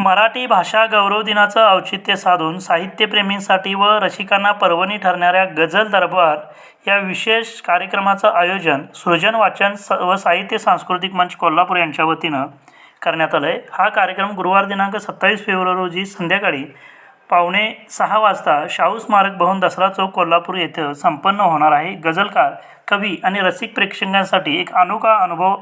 मराठी भाषा गौरव दिनाचं औचित्य साधून साहित्यप्रेमींसाठी व रसिकांना पर्वणी ठरणाऱ्या गझल दरबार या विशेष कार्यक्रमाचं आयोजन सृजन वाचन स व साहित्य सांस्कृतिक मंच कोल्हापूर यांच्या वतीनं करण्यात आलं आहे हा कार्यक्रम गुरुवार दिनांक सत्तावीस फेब्रुवारी रोजी संध्याकाळी पावणे सहा वाजता शाहू स्मारक भवन दसरा चौक कोल्हापूर येथे संपन्न होणार आहे. गझलकार कवी आणि रसिक प्रेक्षकांसाठी एक अनोखा अनुभव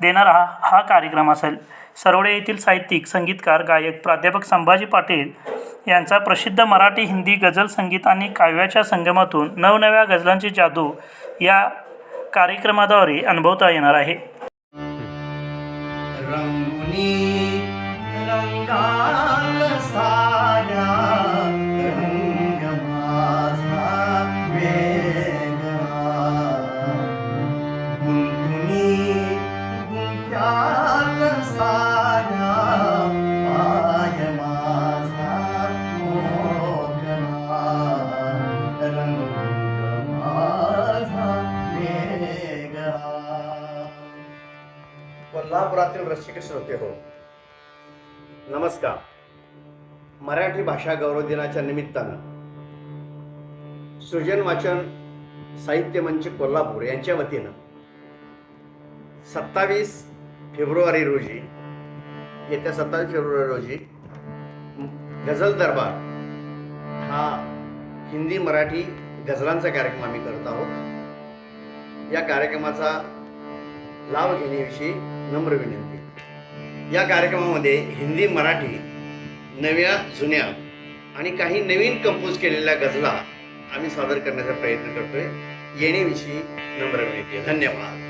देणारा हा हा कार्यक्रम असेल. सरोडे येथील साहित्यिक संगीतकार गायक प्राध्यापक संभाजी पाटील यांचा प्रसिद्ध मराठी हिंदी गझल संगीत आणि काव्याच्या संगमातून नवनव्या गझलांची जादू या कार्यक्रमाद्वारे अनुभवता येणार आहे. रंगुनी रंगा कोल्हापुरातील रसिक श्रोते हो. नमस्कार. मराठी भाषा गौरव दिनाच्या निमित्तानं सृजन वाचन साहित्य मंच कोल्हापूर यांच्या वतीनं सत्तावीस फेब्रुवारी रोजी येत्या सत्तावीस फेब्रुवारी रोजी गझल दरबार हा हिंदी मराठी गझलांचा कार्यक्रम आम्ही करत आहोत. या कार्यक्रमाचा लाभ घेण्याविषयी नम्र विनंती. या कार्यक्रमामध्ये हिंदी मराठी नव्या जुन्या आणि काही नवीन कंपोज केलेल्या गझला आम्ही सादर करण्याचा प्रयत्न करतोय. येण्याविषयी नम्र विनंती. धन्यवाद.